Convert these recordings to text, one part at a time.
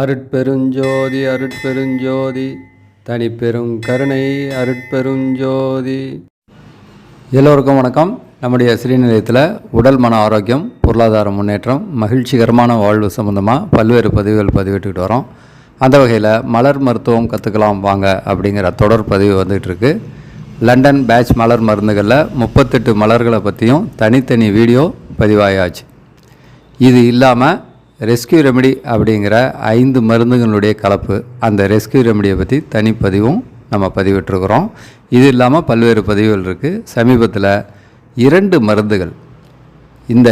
அருட்பெருஞ்சோதி அருட்பெருஞ்சோதி தனிப்பெரும் கருணை அருட்பெருஞ்சோதி. எல்லோருக்கும் வணக்கம். நம்முடைய ஸ்ரீநிலையத்தில் உடல் மன ஆரோக்கியம் பொருளாதார முன்னேற்றம் மகிழ்ச்சிகரமான வாழ்வு சம்மந்தமாக பல்வேறு பதிவுகள் பதிவிட்டுக்கிட்டு வரோம். அந்த வகையில் மலர் மருத்துவம் கற்றுக்கலாம் வாங்க அப்படிங்கிற தொடர் பதிவு வந்துகிட்ருக்கு லண்டன் பேட்ச் மலர் மருந்துகளில் முப்பத்தெட்டு மலர்களை பற்றியும் தனித்தனி வீடியோ பதிவாயாச்சு. இது இல்லாமல் ரெஸ்கியூ ரெமெடி அப்படிங்கிற ஐந்து மருந்துகளுடைய கலப்பு அந்த ரெஸ்கியூ ரெமடியை பற்றி தனிப்பதிவும் நம்ம பதிவிட்டிருக்கிறோம். இது இல்லாமல் பல்வேறு பதிவுகள் இருக்குது சமீபத்தில் இரண்டு மருந்துகள் இந்த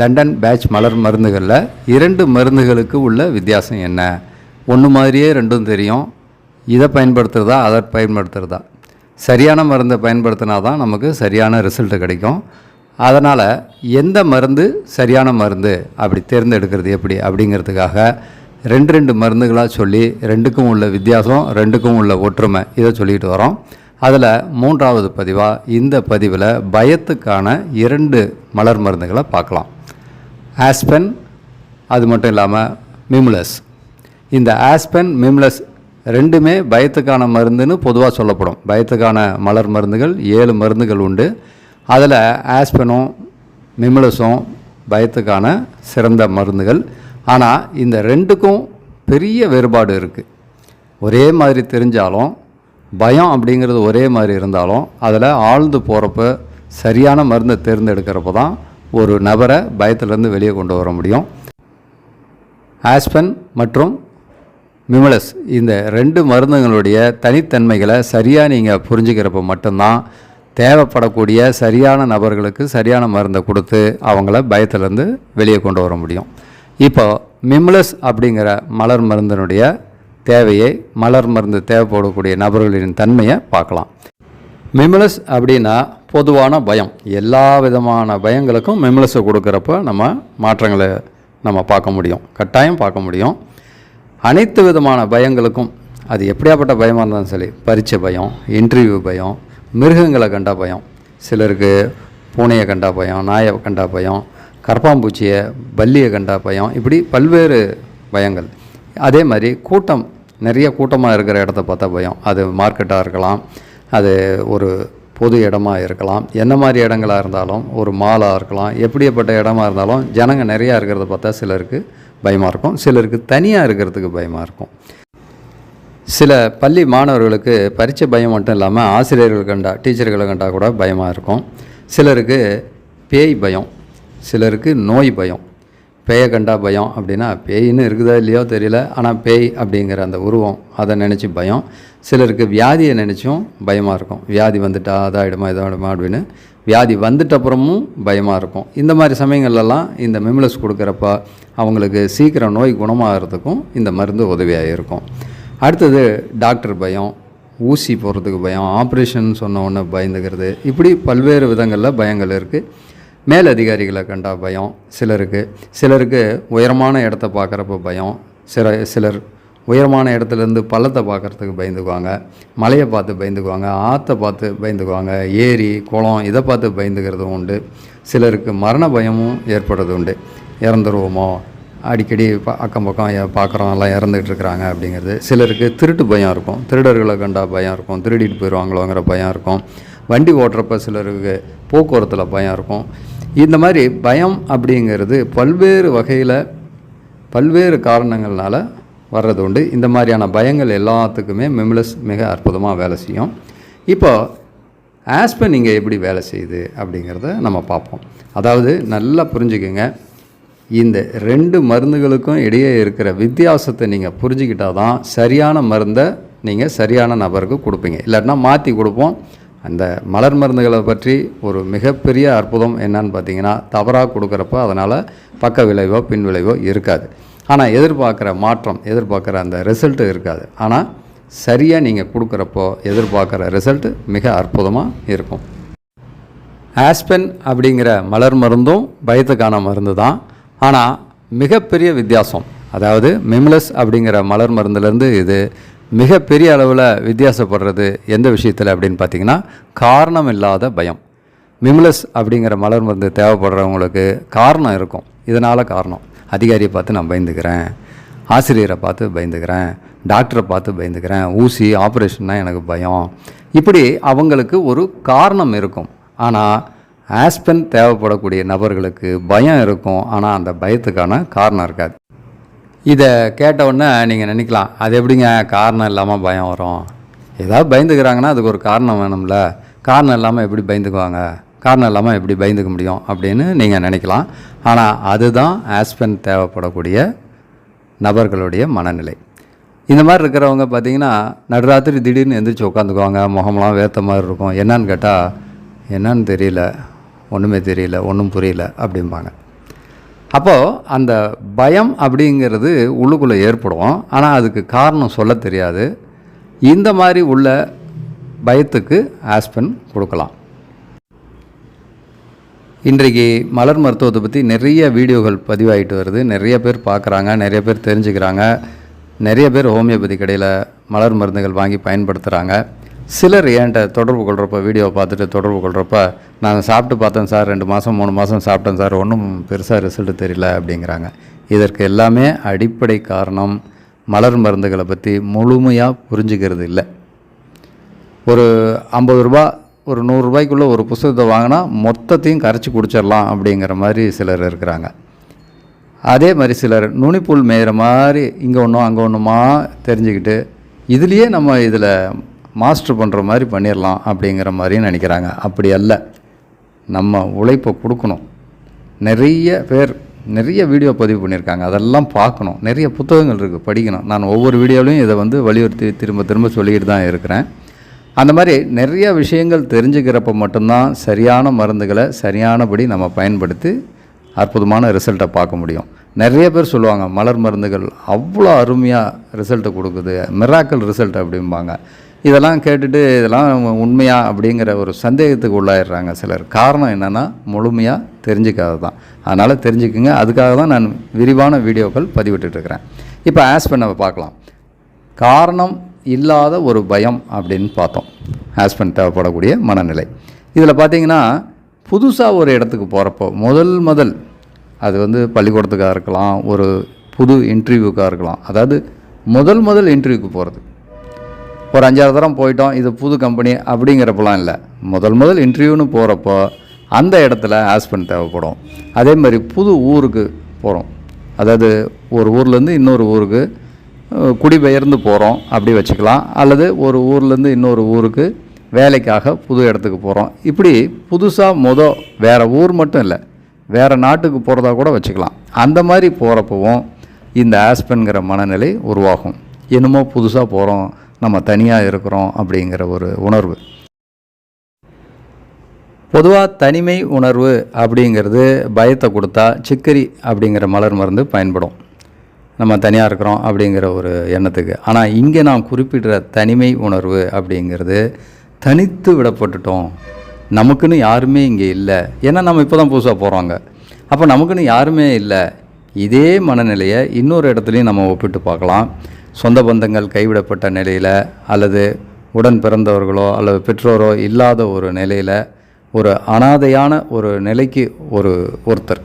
லண்டன் பேட்ச் மலர் மருந்துகளில் இரண்டு மருந்துகளுக்கு உள்ள வித்தியாசம் என்ன? ஒன்று மாதிரியே ரெண்டும் தெரியும். இதை பயன்படுத்துகிறதா அதை பயன்படுத்துகிறதா சரியான மருந்தை பயன்படுத்தினா தான் நமக்கு சரியான ரிசல்ட்டு கிடைக்கும். அதனால் எந்த மருந்து சரியான மருந்து அப்படி தேர்ந்தெடுக்கிறது எப்படி அப்படிங்கிறதுக்காக ரெண்டு ரெண்டு மருந்துகளாக சொல்லி ரெண்டுக்கும் உள்ள வித்தியாசம் ரெண்டுக்கும் உள்ள ஒற்றுமை இதை சொல்லிக்கிட்டு வரோம். அதில் மூன்றாவது பதிவாக இந்த பதிவில் பயத்துக்கான இரண்டு மலர் மருந்துகளை பார்க்கலாம். ஆஸ்பென் அது மட்டும் இல்லாமல் மிம்லஸ். இந்த ஆஸ்பென் மிம்லஸ் ரெண்டுமே பயத்துக்கான மருந்துன்னு பொதுவாக சொல்லப்படும். பயத்துக்கான மலர் மருந்துகள் ஏழு மருந்துகள் உண்டு. அதில் ஆஸ்பெனும் மிம்லஸும் பயத்துக்கான சிறந்த மருந்துகள். ஆனால் இந்த ரெண்டுக்கும் பெரிய வேறுபாடு இருக்குது ஒரே மாதிரி தெரிஞ்சாலும் பயம் அப்படிங்கிறது ஒரே மாதிரி இருந்தாலும் அதில் ஆழ்ந்து போகிறப்ப சரியான மருந்தை தேர்ந்தெடுக்கிறப்ப தான் ஒரு நபரை பயத்திலேருந்து வெளியே கொண்டு வர முடியும். ஆஸ்பன் மற்றும் மிமலஸ் இந்த ரெண்டு மருந்துகளுடைய தனித்தன்மைகளை சரியாக நீங்கள் புரிஞ்சுக்கிறப்ப மட்டும்தான் தேவைப்படக்கூடிய சரியான நபர்களுக்கு சரியான மருந்தை கொடுத்து அவங்கள பயத்திலேருந்து வெளியே கொண்டு வர முடியும். இப்போ மிம்லஸ் அப்படிங்கிற மலர் மருந்தினுடைய தேவையை மலர் மருந்து தேவைப்படக்கூடிய நபர்களின் தன்மையை பார்க்கலாம். மிம்லஸ் அப்படின்னா பொதுவான பயம். எல்லா விதமான பயங்களுக்கும் மிம்லஸை கொடுக்குறப்ப நம்ம மாற்றங்களை நம்ம பார்க்க முடியும். கட்டாயம் பார்க்க முடியும். அனைத்து விதமான பயங்களுக்கும் அது எப்படியாப்பட்ட பயமாக இருந்தாலும் சரி பரீட்சை பயம் இன்டர்வியூ பயம் மிருகங்களை கண்டா பயம். சிலருக்கு பூனையை கண்டா பயம் நாயை கண்டா பயம் கரப்பாம்பூச்சியை பல்லியை கண்டா பயம் இப்படி பல்வேறு பயங்கள். அதே மாதிரி கூட்டம் நிறைய கூட்டமாக இருக்கிற இடத்த பார்த்தா பயம். அது மார்க்கெட்டாக இருக்கலாம் அது ஒரு பொது இடமா இருக்கலாம். என்ன மாதிரி இடங்களாக இருந்தாலும் ஒரு மாலாக இருக்கலாம் எப்படிப்பட்ட இடமா இருந்தாலும் ஜனங்கள் நிறையா இருக்கிறத பார்த்தா சிலருக்கு பயமாக இருக்கும். சிலருக்கு தனியாக இருக்கிறதுக்கு பயமாக இருக்கும். சில பள்ளி மாணவர்களுக்கு பரீட்சை பயம் மட்டும் இல்லாமல் ஆசிரியர்கள் கண்டா டீச்சர்களை கண்டா கூட பயமாக இருக்கும். சிலருக்கு பேய் பயம் சிலருக்கு நோய் பயம். பேயை கண்டா பயம் அப்படின்னா பேயின்னு இருக்குதா இல்லையோ தெரியல. ஆனால் பேய் அப்படிங்கிற அந்த உருவம் அதை நினச்சி பயம். சிலருக்கு வியாதியை நினச்சும் பயமாக இருக்கும். வியாதி வந்துட்டா அதாகிடுமா இதாகிடுமா அப்படின்னு வியாதி வந்துட்ட அப்புறமும் பயமாக இருக்கும். இந்த மாதிரி சமயங்கள்லாம் இந்த மெம்லஸ் கொடுக்குறப்ப அவங்களுக்கு சீக்கிரம் நோய் குணமாகறதுக்கும் இந்த மருந்து உதவியாக இருக்கும். அடுத்தது டாக்டர் பயம் ஊசி போடுறதுக்கு பயம் ஆப்ரேஷன் சொன்ன உடனே பயந்துக்கிறது. இப்படி பல்வேறு விதங்களில் பயங்கள் இருக்குது மேலதிகாரிகளை கண்டா பயம் சிலருக்கு. சிலருக்கு உயரமான இடத்த பார்க்குறப்ப பயம். சில சிலர் உயரமான இடத்துலேருந்து பள்ளத்தை பார்க்குறதுக்கு பயந்துக்குவாங்க. மலையை பார்த்து பயந்துக்குவாங்க. ஆற்றை பார்த்து பயந்துக்குவாங்க. ஏரி குளம் இதை பார்த்து பயந்துக்கிறதும் உண்டு. சிலருக்கு மரண பயமும் ஏற்படுறது உண்டு. இறந்துருவோமோ? அடிக்கடி ப- அக்கம் பக்கம் பார்க்குறோம் எல்லாம் இறந்துகிட்ருக்குறாங்க இருக்கிறாங்க அப்படிங்கிறது. சிலருக்கு திருட்டு பயம் இருக்கும். திருடர்களை கண்டா பயம் இருக்கும். திருடிட்டு போயிடுவாங்களோங்கிற பயம் இருக்கும். வண்டி ஓட்டுறப்ப சிலருக்கு போக்குவரத்தில் பயம் இருக்கும். இந்த மாதிரி பயம் அப்படிங்கிறது பல்வேறு வகையில் பல்வேறு காரணங்கள்னால வர்றது உண்டு. இந்த மாதிரியான பயங்கள் எல்லாத்துக்குமே மெமிலஸ் மிக அற்புதமாக வேலை செய்யும். இப்போ ஆஸ்பன் இங்கே எப்படி வேலை செய்யுது அப்படிங்கிறத நம்ம பார்ப்போம். அதாவது நல்லா புரிஞ்சுக்கோங்க. இந்த ரெண்டு மருந்துகளுக்கும் இடையே இருக்கிற வித்தியாசத்தை நீங்கள் புரிஞ்சுக்கிட்டால் தான் சரியான மருந்தை நீங்கள் சரியான நபருக்கு கொடுப்பீங்க. இல்லாட்டினா மாற்றி கொடுப்போம். அந்த மலர் மருந்துகளை பற்றி ஒரு மிகப்பெரிய அற்புதம் என்னன்னு பார்த்தீங்கன்னா தவறாக கொடுக்குறப்ப அதனால் பக்க விளைவோ பின் விளைவோ இருக்காது. ஆனால் எதிர்பார்க்குற மாற்றம் எதிர்பார்க்குற அந்த ரிசல்ட்டு இருக்காது. ஆனால் சரியாக நீங்கள் கொடுக்குறப்போ எதிர்பார்க்குற ரிசல்ட்டு மிக அற்புதமாக இருக்கும். ஆஸ்பென் அப்படிங்கிற மலர் மருந்தும் பயத்துக்கான மருந்து தான் ஆனால் மிகப்பெரிய வித்தியாசம். அதாவது மிம்லஸ் அப்படிங்கிற மலர் மருந்துலேருந்து இது மிகப்பெரிய அளவில் வித்தியாசப்படுறது எந்த விஷயத்தில் அப்படின்னு பார்த்தீங்கன்னா காரணம் இல்லாத பயம். மிம்லஸ் அப்படிங்கிற மலர் மருந்து தேவைப்படுறவங்களுக்கு காரணம் இருக்கும். இதனால் காரணம். அதிகாரியை பார்த்து நான் பயந்துக்கிறேன். ஆசிரியரை பார்த்து பயந்துக்கிறேன். டாக்டரை பார்த்து பயந்துக்கிறேன். ஊசி ஆப்ரேஷன்னா எனக்கு பயம். இப்படி அவங்களுக்கு ஒரு காரணம் இருக்கும். ஆனால் ஆஸ்பென் தேவைப்படக்கூடிய நபர்களுக்கு பயம் இருக்கும். ஆனால் அந்த பயத்துக்கான காரணம் இருக்காது. இதை கேட்டவுடனே நீங்கள் நினைக்கலாம் அது எப்படிங்க காரணம் இல்லாமல் பயம் வரும்? ஏதாவது பயந்துக்கிறாங்கன்னா அதுக்கு ஒரு காரணம் வேணும்ல. காரணம் இல்லாமல் எப்படி பயந்துக்குவாங்க? காரணம் இல்லாமல் எப்படி பயந்துக்க முடியும்? அப்படின்னு நீங்கள் நினைக்கலாம். ஆனால் அதுதான் ஆஸ்பென் தேவைப்படக்கூடிய நபர்களுடைய மனநிலை. இந்த மாதிரி இருக்கிறவங்க பார்த்திங்கன்னா நடுராத்திரி திடீர்னு எந்திரிச்சு உட்காந்துக்குவாங்க. முகமெல்லாம் வேத்த மாதிரி இருக்கும். என்னன்னு கேட்டால் என்னன்னு தெரியல. ஒன்றுமே தெரியல ஒன்றும் புரியல அப்படிம்பாங்க. அப்போது அந்த பயம் அப்படிங்கிறது உள்ளுக்குள்ளே ஏற்படும். ஆனால் அதுக்கு காரணம் சொல்ல தெரியாது. இந்த மாதிரி உள்ள பயத்துக்கு ஆஸ்பென் கொடுக்கலாம். இன்றைக்கு மலர் மருத்துவத்தை பற்றி நிறைய வீடியோகள் பதிவாகிட்டு வருது. நிறைய பேர் பார்க்குறாங்க நிறைய பேர் தெரிஞ்சுக்கிறாங்க. நிறைய பேர் ஹோமியோபதி கடையில் மலர் மருந்துகள் வாங்கி பயன்படுத்துகிறாங்க சிலர் என்கிட்ட தொடர்பு கொள்கிறப்ப வீடியோ பார்த்துட்டு தொடர்பு கொள்கிறப்ப நான் சாப்பிட்டு பார்த்தேன் சார் ரெண்டு மாதம் மூணு மாதம் சாப்பிட்டேன் சார் ஒன்றும் பெருசாக ரிசல்ட் தெரியல அப்படிங்கிறாங்க. இதற்கு எல்லாமே அடிப்படை காரணம் மலர் மருந்துகளை பற்றி முழுமையாக புரிஞ்சுக்கிறது இல்லை. ஒரு ஐம்பது ரூபா ஒரு நூறுரூபாய்க்குள்ளே ஒரு புஸ்தகத்தை வாங்கினா மொத்தத்தையும் கரைச்சி குடிச்சிடலாம் அப்படிங்கிற மாதிரி சிலர் இருக்கிறாங்க. அதே மாதிரி சிலர் நுனிப்புல் மேயிற மாதிரி இங்கே ஒன்றும் அங்கே ஒன்றுமா தெரிஞ்சுக்கிட்டு இதுலேயே நம்ம இதில் மாஸ்டர் பண்ணுற மாதிரி பண்ணிடலாம் அப்படிங்கிற மாதிரியும் நினைக்கிறாங்க. அப்படி அல்ல. நம்ம உழைப்பை கொடுக்கணும். நிறைய பேர் நிறைய வீடியோ பதிவு பண்ணியிருக்காங்க அதெல்லாம் பார்க்கணும். நிறைய புத்தகங்கள் இருக்குது படிக்கணும். நான் ஒவ்வொரு வீடியோலையும் இதை வந்து வலியுறுத்தி திரும்ப திரும்ப சொல்லிக்கிட்டு தான் இருக்கிறேன். அந்த மாதிரி நிறைய விஷயங்கள் தெரிஞ்சுக்கிறப்ப மட்டும்தான் சரியான மருந்துகளை சரியானபடி நம்ம பயன்படுத்தி அற்புதமான ரிசல்ட்டை பார்க்க முடியும். நிறைய பேர் சொல்லுவாங்க மலர் மருந்துகள் அவ்வளோ அருமையாக ரிசல்ட்டை கொடுக்குது. மிராக்கல் ரிசல்ட் அப்படிம்பாங்க. இதெல்லாம் கேட்டுட்டு இதெல்லாம் உண்மையா அப்படிங்கிற ஒரு சந்தேகத்துக்கு உள்ளாயிடுறாங்க சிலர். காரணம் என்னென்னா முழுமையாக தெரிஞ்சுக்காது தான் அதனால் தெரிஞ்சுக்குங்க. அதுக்காக தான் நான் விரிவான வீடியோக்கள் பதிவிட்டுருக்கிறேன் இப்போ ஆஸ்பென் நம்ம பார்க்கலாம். காரணம் இல்லாத ஒரு பயம் அப்படின்னு பார்த்தோம். ஆஸ்பென் தேவைப்படக்கூடிய மனநிலை. இதில் பார்த்தீங்கன்னா புதுசாக ஒரு இடத்துக்கு போகிறப்போ முதல் முதல் அது வந்து பள்ளிக்கூடத்துக்காக இருக்கலாம் ஒரு புது இன்டர்வியூக்காக இருக்கலாம். அதாவது முதல் முதல் இன்டர்வியூக்கு போகிறது ஒரு அஞ்சாறு தரம் போயிட்டோம் இது புது கம்பெனி அப்படிங்கிறப்பெல்லாம் இல்லை. முதல் முதல் இன்டர்வியூன்னு போகிறப்போ அந்த இடத்துல ஆஸ்பென் தேவைப்படும். அதே மாதிரி புது ஊருக்கு போகிறோம் அதாவது ஒரு ஊர்லேருந்து இன்னொரு ஊருக்கு குடிபெயர்ந்து போகிறோம் அப்படி வச்சுக்கலாம். அல்லது ஒரு ஊர்லேருந்து இன்னொரு ஊருக்கு வேலைக்காக புது இடத்துக்கு போகிறோம் இப்படி புதுசாக மொத வேறு ஊர் மட்டும் இல்லை வேறு நாட்டுக்கு போகிறதா கூட வச்சுக்கலாம். அந்த மாதிரி போகிறப்பவும் இந்த ஆஸ்பென்கிற மனநிலை உருவாகும். என்னமோ புதுசாக போகிறோம் நம்ம தனியாக இருக்கிறோம் அப்படிங்கிற ஒரு உணர்வு. பொதுவாக தனிமை உணர்வு அப்படிங்கிறது பயத்தை கொடுத்தா சிக்கரி அப்படிங்கிற மலர் மருந்து பயன்படும். நம்ம தனியாக இருக்கிறோம் அப்படிங்கிற ஒரு எண்ணத்துக்கு. ஆனால் இங்கே நான் குறிப்பிடுற தனிமை உணர்வு அப்படிங்கிறது தனித்து விடப்பட்டுட்டோம். நமக்குன்னு யாருமே இங்கே இல்லை. ஏன்னா நம்ம இப்போ தான் புதுசாக போகிறோங்க அப்போ நமக்குன்னு யாருமே இல்லை. இதே மனநிலையை இன்னொரு இடத்துலையும் நம்ம ஒப்பிட்டு பார்க்கலாம். சொந்த பந்தங்கள் கைவிடப்பட்ட நிலையில் அல்லது உடன் பிறந்தவர்களோ அல்லது பெற்றோரோ இல்லாத ஒரு நிலையில் ஒரு அனாதையான ஒரு நிலைக்கு ஒரு ஒருத்தர்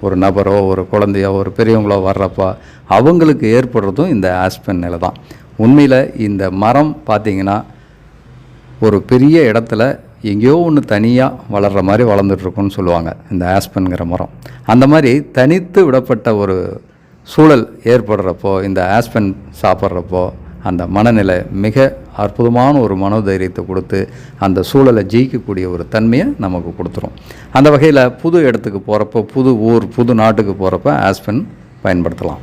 ஒரு நபரோ ஒரு குழந்தையோ ஒரு பெரியவங்களோ வர்றப்போ அவங்களுக்கு ஏற்படுறதும் இந்த ஆஸ்பென் நிலை தான். உண்மையில் இந்த மரம் பார்த்திங்கன்னா ஒரு பெரிய இடத்துல எங்கேயோ ஒன்று தனியாக வளர்கிற மாதிரி வளர்ந்துட்டுருக்குன்னு சொல்லுவாங்க இந்த ஆஸ்பென்கிற மரம். அந்த மாதிரி தனித்து விடப்பட்ட ஒரு சூழல் ஏற்படுறப்போ இந்த ஆஸ்பென் சாப்பிட்றப்போ அந்த மனநிலை மிக அற்புதமான ஒரு மனோதைரியத்தை கொடுத்து அந்த சூழலை ஜெயிக்கக்கூடிய ஒரு தன்மையை நமக்கு கொடுத்துரும். அந்த வகையில் புது இடத்துக்கு போகிறப்போ புது ஊர் புது நாட்டுக்கு போகிறப்ப ஆஸ்பென் பயன்படுத்தலாம்.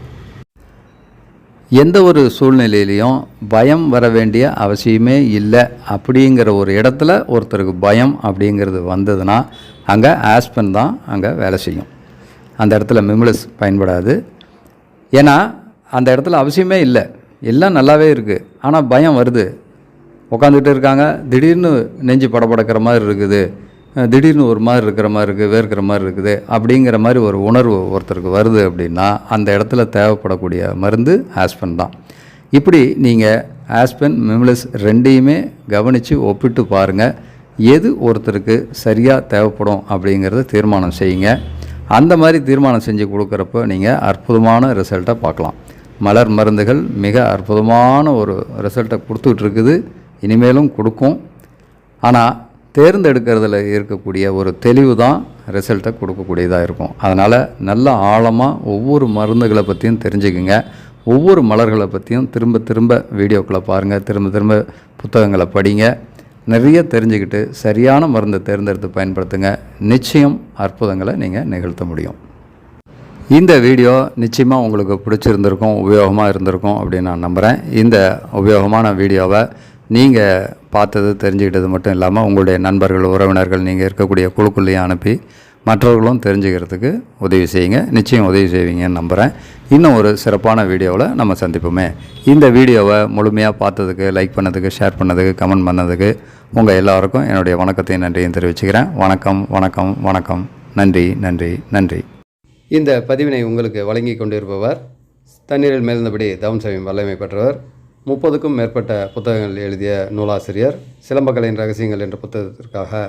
எந்த ஒரு சூழ்நிலையிலையும் பயம் வர வேண்டிய அவசியமே இல்லை அப்படிங்கிற ஒரு இடத்துல ஒருத்தருக்கு பயம் அப்படிங்கிறது வந்ததுன்னா அங்கே ஆஸ்பென் தான் அங்கே வேலை செய்யும். அந்த இடத்துல மிமிலஸ் பயன்படாது. ஏன்னா அந்த இடத்துல அவசியமே இல்லை. எல்லாம் நல்லாவே இருக்குது ஆனால் பயம் வருது. உட்காந்துக்கிட்டு இருக்காங்க. திடீர்னு நெஞ்சு படபடக்கிற மாதிரி இருக்குது. திடீர்னு ஒரு மாதிரி இருக்கிற மாதிரி இருக்குது வேர்க்கிற மாதிரி இருக்குது அப்படிங்கிற மாதிரி ஒரு உணர்வு ஒருத்தருக்கு வருது அப்படின்னா அந்த இடத்துல தேவைப்படக்கூடிய மருந்து ஆஸ்பென் தான். இப்படி நீங்கள் ஆஸ்பென் மிமிலஸ் ரெண்டையுமே கவனித்து ஒப்பிட்டு பாருங்கள் எது ஒருத்தருக்கு சரியாக தேவைப்படும் அப்படிங்கிறத தீர்மானம் செய்யுங்க. அந்த மாதிரி தீர்மானம் செஞ்சு கொடுக்குறப்ப நீங்கள் அற்புதமான ரிசல்ட்டை பார்க்கலாம். மலர் மருந்துகள் மிக அற்புதமான ஒரு ரிசல்ட்டை கொடுத்துட்ருக்குது. இனிமேலும் கொடுக்கும். ஆனால் தேர்ந்தெடுக்கிறதுல இருக்கக்கூடிய ஒரு தெளிவு தான் ரிசல்ட்டை கொடுக்கக்கூடியதாக இருக்கும். அதனால் நல்ல ஆழமாக ஒவ்வொரு மருந்துகளை பற்றியும் தெரிஞ்சுக்குங்க. ஒவ்வொரு மலர்களை பற்றியும் திரும்ப திரும்ப வீடியோக்களை பாருங்கள் திரும்ப திரும்ப புத்தகங்களை படிங்க. நிறைய தெரிஞ்சுக்கிட்டு சரியான மருந்தை தேர்ந்தெடுத்து பயன்படுத்துங்க. நிச்சயம் அற்புதங்களை நீங்கள் நிகழ்த்த முடியும். இந்த வீடியோ நிச்சயமாக உங்களுக்கு பிடிச்சிருந்திருக்கும் உபயோகமாக இருந்திருக்கும் அப்படின்னு நான் நம்புகிறேன் இந்த உபயோகமான வீடியோவை நீங்கள் பார்த்தது தெரிஞ்சுக்கிட்டது மட்டும் இல்லாமல் உங்களுடைய நண்பர்கள் உறவினர்கள் நீங்கள் இருக்கக்கூடிய குழுக்குள்ளேயும் அனுப்பி மற்றவர்களும் தெரிஞ்சுக்கிறதுக்கு உதவி செய்யுங்க. நிச்சயம் உதவி செய்வீங்கன்னு நம்புகிறேன் இன்னும் ஒரு சிறப்பான வீடியோவில் நம்ம சந்திப்போமே. இந்த வீடியோவை முழுமையாக பார்த்ததுக்கு லைக் பண்ணதுக்கு ஷேர் பண்ணதுக்கு கமெண்ட் பண்ணதுக்கு உங்கள் எல்லாருக்கும் என்னுடைய வணக்கத்தையும் நன்றியும் தெரிவிச்சுக்கிறேன். வணக்கம் வணக்கம் வணக்கம். நன்றி நன்றி நன்றி. இந்த பதிவினை உங்களுக்கு வழங்கி கொண்டிருப்பவர் தண்ணீரில் மேல்ந்தபடி தவம் வல்லமை பெற்றவர். முப்பதுக்கும் மேற்பட்ட புத்தகங்கள் எழுதிய நூலாசிரியர். சிலம்பக்கலையின் ரகசியங்கள் என்ற புத்தகத்திற்காக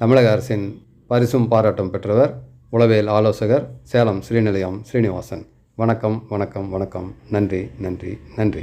தமிழக அரசின் பரிசும் பாராட்டும் பெற்றவர் உளவியல் ஆலோசகர் சேலம் ஸ்ரீநிலையம் ஸ்ரீனிவாசன் வணக்கம் வணக்கம் வணக்கம். நன்றி நன்றி நன்றி.